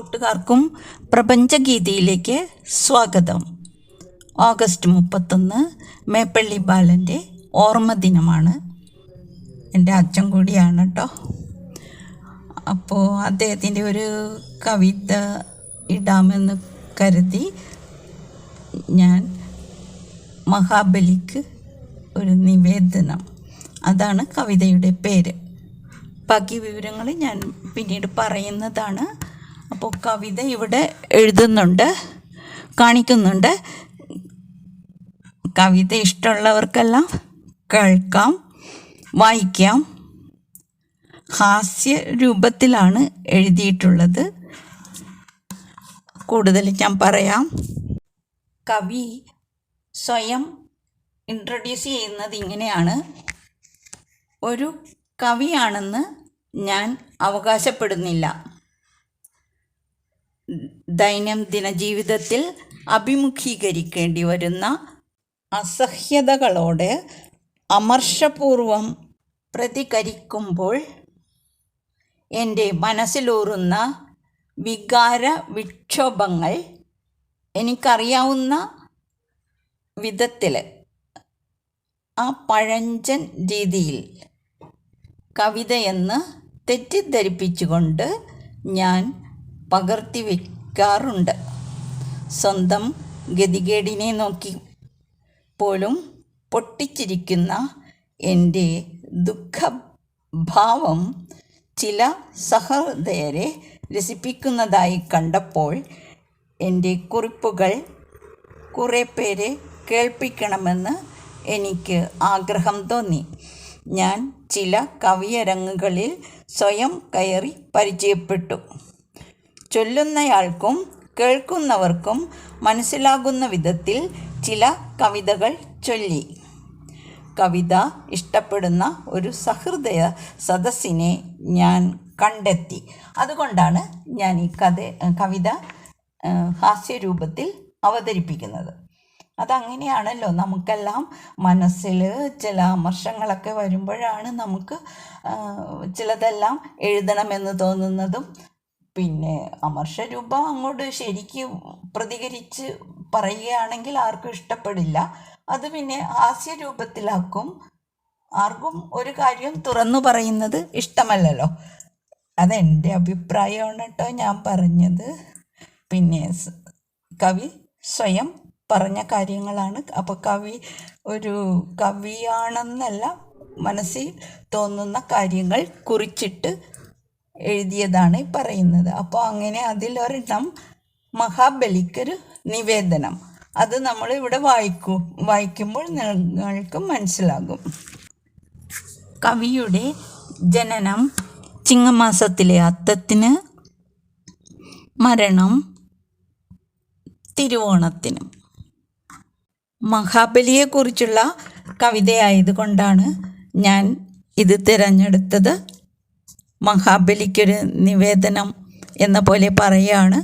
കൂട്ടുകാർക്കും പ്രപഞ്ചഗീതിയിലേക്ക് സ്വാഗതം. ഓഗസ്റ്റ് മുപ്പത്തൊന്ന് മേപ്പള്ളി ബാലന്റെ ഓർമ്മ ദിനമാണ് എന്റെ അച്ഛൻ കൂടിയാണ് കേട്ടോ അപ്പോൾ അദ്ദേഹത്തിന്റെ ഒരു കവിത ഇടാമെന്ന് കരുതി ഞാൻ മഹാബലിക്ക് ഒരു നിവേദനം. അതാണ് കവിതയുടെ പേര്. ബാക്കി വിവരങ്ങൾ ഞാൻ പിന്നീട് പറയുന്നതാണ്. അപ്പോൾ കവിത ഇവിടെ എഴുതുന്നുണ്ട് കാണിക്കുന്നുണ്ട്. കവിത ഇഷ്ടമുള്ളവർക്കെല്ലാം കേൾക്കാം വായിക്കാം. ഹാസ്യ രൂപത്തിലാണ് എഴുതിയിട്ടുള്ളത്. കൂടുതൽ ഞാൻ പറയാം. കവി സ്വയം ഇൻട്രൊഡ്യൂസ് ചെയ്യുന്നത് ഇങ്ങനെയാണ്. ഒരു കവിയാണെന്ന് ഞാൻ അവകാശപ്പെടുന്നില്ല. ദൈനംദിന ജീവിതത്തിൽ അഭിമുഖീകരിക്കേണ്ടി വരുന്ന അസഹ്യതകളോട് അമർഷപൂർവം പ്രതികരിക്കുമ്പോൾ എന്റെ മനസ്സിലൂറുന്ന വികാര വിക്ഷോഭങ്ങൾ എനിക്കറിയാവുന്ന വിധത്തിൽ ആ പഴഞ്ചൻ രീതിയിൽ കവിതയെന്ന് തെറ്റിദ്ധരിപ്പിച്ചുകൊണ്ട് ഞാൻ പകർത്തി വയ്ക്കാറുണ്ട് സ്വന്തം ഗതികേടിനെ നോക്കി പോലും പൊട്ടിച്ചിരിക്കുന്ന എന്റെ ദുഃഖഭാവം ചില സഹൃദയരെ രസിപ്പിക്കുന്നതായി കണ്ടപ്പോൾ എന്റെ കുറിപ്പുകൾ കുറേ പേരെ കേൾപ്പിക്കണമെന്ന് എനിക്ക് ആഗ്രഹം തോന്നി. ഞാൻ ചില കവിയരങ്ങുകളിൽ സ്വയം കയറി പരിചയപ്പെട്ടു. ചൊല്ലുന്നയാൾക്കും കേൾക്കുന്നവർക്കും മനസ്സിലാകുന്ന വിധത്തിൽ ചില കവിതകൾ ചൊല്ലി. കവിത ഇഷ്ടപ്പെടുന്ന ഒരു സഹൃദയ സദസ്സിനെ ഞാൻ കണ്ടെത്തി. അതുകൊണ്ടാണ് ഞാൻ ഈ കഥ കവിത ഹാസ്യരൂപത്തിൽ അവതരിപ്പിക്കുന്നത്. അതങ്ങനെയാണല്ലോ നമുക്കെല്ലാം മനസ്സിൽ ചില അമർഷങ്ങളൊക്കെ വരുമ്പോഴാണ് നമുക്ക് ചിലതെല്ലാം എഴുതണമെന്ന് തോന്നുന്നതും പിന്നെ അമർഷ രൂപ അങ്ങോട്ട് ശരിക്ക് പ്രതികരിച്ച് പറയുകയാണെങ്കിൽ ആർക്കും ഇഷ്ടപ്പെടില്ല. അത് പിന്നെ ഹാസ്യരൂപത്തിലാക്കും. ആർക്കും ഒരു കാര്യം തുറന്നു പറയുന്നത് ഇഷ്ടമല്ലല്ലോ. അതെന്റെ അഭിപ്രായമാണ് കേട്ടോ ഞാൻ പറഞ്ഞത്. പിന്നെ കവി സ്വയം പറഞ്ഞ കാര്യങ്ങളാണ്. അപ്പോൾ കവി ഒരു കവിയാണെന്നല്ല മനസ്സിൽ തോന്നുന്ന കാര്യങ്ങൾ കുറിച്ചിട്ട് എഴുതിയതാണ് പറയുന്നത്. അപ്പോൾ അങ്ങനെ അതിലൊരെണ്ണം മഹാബലിക്കൊരു നിവേദനം. അത് നമ്മൾ ഇവിടെ വായിക്കൂ വായിക്കുമ്പോൾ നിങ്ങൾക്ക് മനസ്സിലാകും. കവിയുടെ ജനനം ചിങ്ങമാസത്തിലെ അത്തത്തിന് മരണം തിരുവോണത്തിനും. മഹാബലിയെക്കുറിച്ചുള്ള കവിതയായതുകൊണ്ടാണ് ഞാൻ ഇത് തിരഞ്ഞെടുത്തത്. മഹാബലിക്കൊരു നിവേദനം എന്ന പോലെ പറയുകയാണ്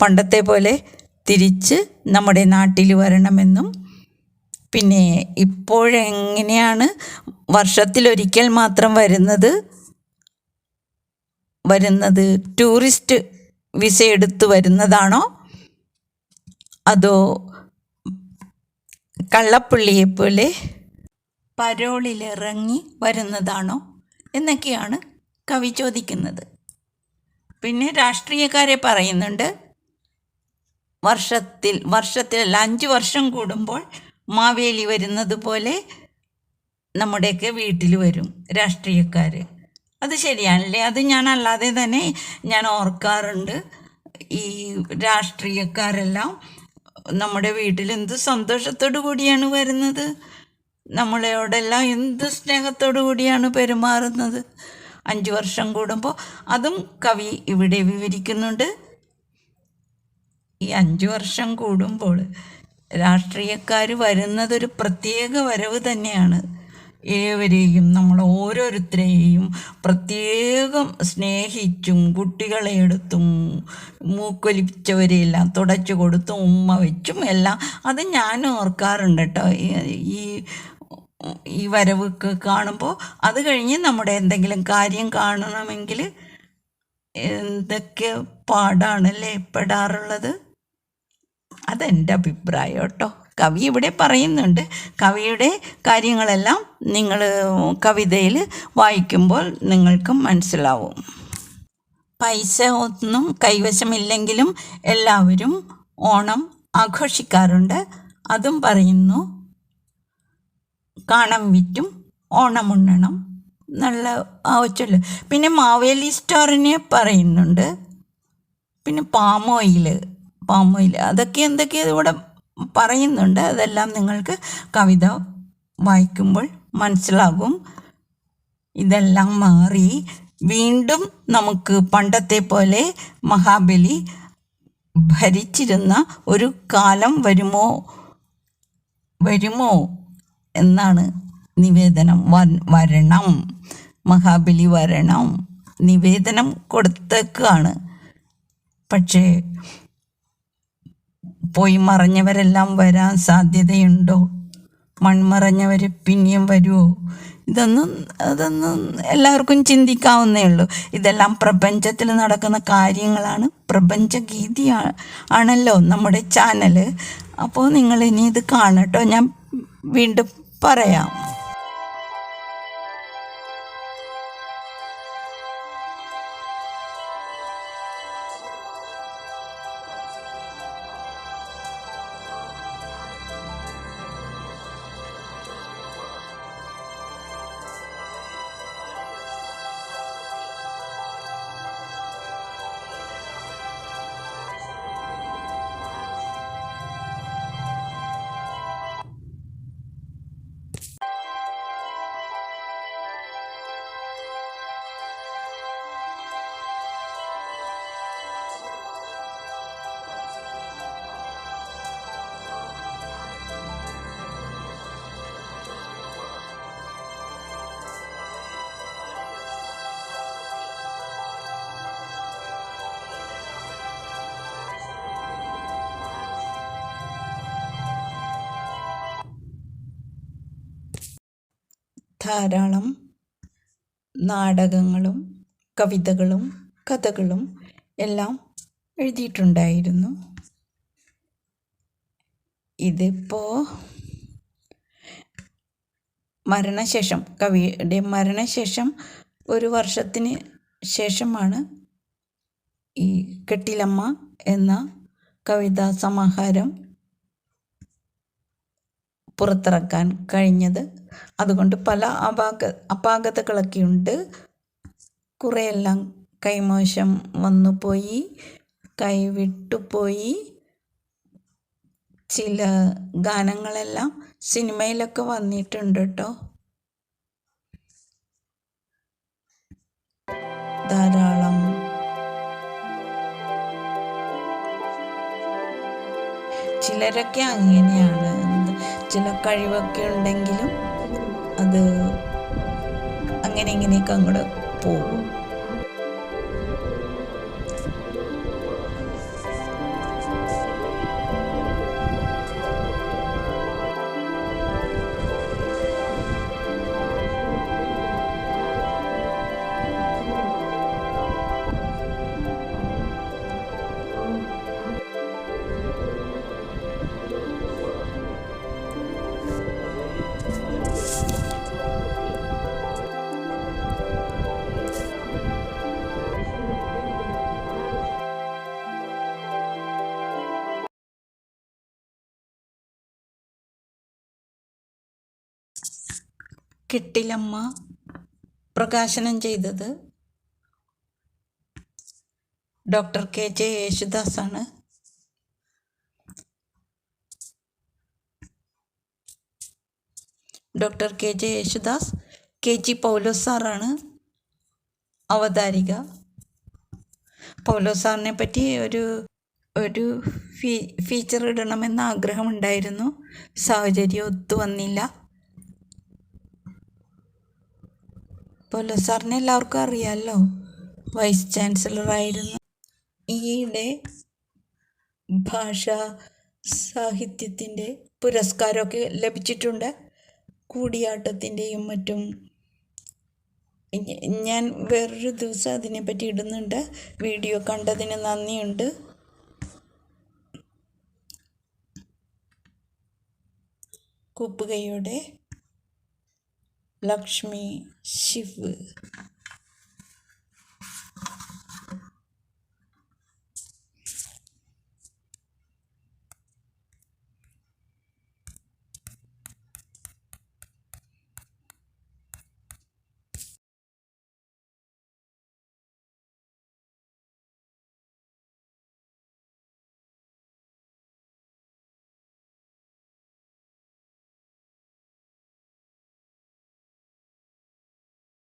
പണ്ടത്തെ പോലെ തിരിച്ച് നമ്മുടെ നാട്ടിൽ വരണമെന്നും. പിന്നെ ഇപ്പോഴെങ്ങനെയാണ് വർഷത്തിലൊരിക്കൽ മാത്രം വരുന്നത്? വരുന്നത് ടൂറിസ്റ്റ് വിസ എടുത്ത് വരുന്നതാണോ? അതോ കള്ളപ്പുള്ളിയെ പോലെ പരോളിലിറങ്ങി വരുന്നതാണോ? എന്നൊക്കെയാണ് കവി ചോദിക്കുന്നത് പിന്നെ രാഷ്ട്രീയക്കാരെ പറയുന്നുണ്ട് വർഷത്തിൽ വർഷത്തിൽ അഞ്ച് വർഷം കൂടുമ്പോൾ മാവേലി വരുന്നത് പോലെ നമ്മുടെയൊക്കെ വീട്ടിൽ വരും രാഷ്ട്രീയക്കാർ അത് ശരിയാണല്ലേ? അത് ഞാൻ അല്ലാതെ തന്നെ ഞാൻ ഓർക്കാറുണ്ട്. ഈ രാഷ്ട്രീയക്കാരെല്ലാം നമ്മുടെ വീട്ടിൽ എന്ത് സന്തോഷത്തോടു കൂടിയാണ് വരുന്നത്? നമ്മളോടെല്ലാം എന്ത് സ്നേഹത്തോടു കൂടിയാണ് പെരുമാറുന്നത്? അഞ്ച് വർഷം കൂടുമ്പോൾ അതും കവി ഇവിടെ വിവരിക്കുന്നുണ്ട്. ഈ അഞ്ച് വർഷം കൂടുമ്പോൾ രാഷ്ട്രീയക്കാർ വരുന്നതൊരു പ്രത്യേക വരവ് തന്നെയാണ്. ഏവരെയും നമ്മൾ ഓരോരുത്തരെയും പ്രത്യേകം സ്നേഹിച്ചും കുട്ടികളെ എടുത്തും മൂക്കൊലിപ്പിച്ചവരെയെല്ലാം തുടച്ചു കൊടുത്തും ഉമ്മ വെച്ചും എല്ലാം അത് ഞാൻ ഓർക്കാറുണ്ട് കേട്ടോ ഈ- ഈ വരവ് കാണുമ്പോൾ അത് കഴിഞ്ഞ് നമ്മുടെ എന്തെങ്കിലും കാര്യം കാണണമെങ്കിൽ എന്തൊക്കെ പാടാണല്ലേ പെടാറുള്ളത്? അതെന്റെ അഭിപ്രായം കേട്ടോ. കവി ഇവിടെ പറയുന്നുണ്ട്. കവിയുടെ കാര്യങ്ങളെല്ലാം നിങ്ങൾ കവിതയിൽ വായിക്കുമ്പോൾ നിങ്ങൾക്ക് മനസ്സിലാവും. പൈസ ഒന്നും കൈവശമില്ലെങ്കിലും എല്ലാവരും ഓണം ആഘോഷിക്കാറുണ്ട്. അതും പറയുന്നു. കാണം വിറ്റും ഓണമുണ്ണണം. നല്ല ആ പിന്നെ മാവേലി സ്റ്റോറിനെ പറയുന്നുണ്ട്. പിന്നെ പാം ഓയിൽ പാം ഓയിൽ അതൊക്കെ എന്തൊക്കെയോ ഇവിടെ പറയുന്നുണ്ട്. അതെല്ലാം നിങ്ങൾക്ക് കവിത വായിക്കുമ്പോൾ മനസ്സിലാകും. ഇതെല്ലാം മാറി വീണ്ടും നമുക്ക് പണ്ടത്തെ പോലെ മഹാബലി ഭരിച്ചിരുന്ന ഒരു കാലം വരുമോ? വരുമോ? എന്നാണ് നിവേദനം. വരണം. മഹാബലി വരണം. നിവേദനം കൊടുത്തേക്കാണ്. പക്ഷേ പോയി മറഞ്ഞവരെല്ലാം വരാൻ സാധ്യതയുണ്ടോ? മൺമറഞ്ഞവർ പിന്നെയും വരുമോ ഇതൊന്നും അതൊന്നും എല്ലാവർക്കും ചിന്തിക്കാവുന്നേ ഉള്ളൂ. ഇതെല്ലാം പ്രപഞ്ചത്തിൽ നടക്കുന്ന കാര്യങ്ങളാണ്. പ്രപഞ്ചഗീതി ആണല്ലോ നമ്മുടെ ചാനൽ അപ്പോൾ നിങ്ങൾ ഇനി ഇത് കാണട്ടോ. ഞാൻ വീണ്ടും പറയാം. ധാരാളം നാടകങ്ങളും കവിതകളും കഥകളും എല്ലാം എഴുതിയിട്ടുണ്ടായിരുന്നു. ഇതിപ്പോൾ മരണശേഷം കവിയുടെ മരണശേഷം ഒരു വർഷത്തിന് ശേഷമാണ് ഈ കെട്ടിലമ്മ എന്ന കവിതാ സമാഹാരം പുറത്തിറക്കാൻ കഴിഞ്ഞത്. അതുകൊണ്ട് പല അപാക അപാകതകളൊക്കെ ഉണ്ട്. കുറേയെല്ലാം കൈമോശം വന്നു പോയി. കൈവിട്ടു പോയി. ചില ഗാനങ്ങളെല്ലാം സിനിമയിലൊക്കെ വന്നിട്ടുണ്ട് കേട്ടോ. ധാരാളം. ചിലരൊക്കെ അങ്ങനെയാണ്. ചില കഴിവൊക്കെ ഉണ്ടെങ്കിലും അത് അങ്ങനെ ഇങ്ങനെയൊക്കെ അങ്ങോട്ട് പോകും. കെട്ടിലമ്മ പ്രകാശനം ചെയ്തത് ഡോക്ടർ കെ ജെ യേശുദാസ് ആണ് doctor K J Yesudas K G Paulose സാറാണ് അവതാരിക. പൗലോസ് സാറിനെ പറ്റി ഒരു ഒരു ഫീ ഫീച്ചർ ഇടണമെന്ന് ആഗ്രഹമുണ്ടായിരുന്നു. സാഹചര്യം ഒത്തു വന്നില്ല. പൗലോസ് സാറിനെ എല്ലാവർക്കും അറിയാമല്ലോ വൈസ് ചാൻസലറായിരുന്നു ഈയിടെ ഭാഷാ സാഹിത്യത്തിന്റെ പുരസ്കാരമൊക്കെ ലഭിച്ചിട്ടുണ്ട്. കൂടിയാട്ടത്തിന്റെയും മറ്റും. ഞാൻ വേറൊരു ദിവസം അതിനെപ്പറ്റി ഇടുന്നുണ്ട്. വീഡിയോ കണ്ടതിന് നന്ദിയുണ്ട്. കൂപ്പുകയോടെ લક્ષ્મી શિવ.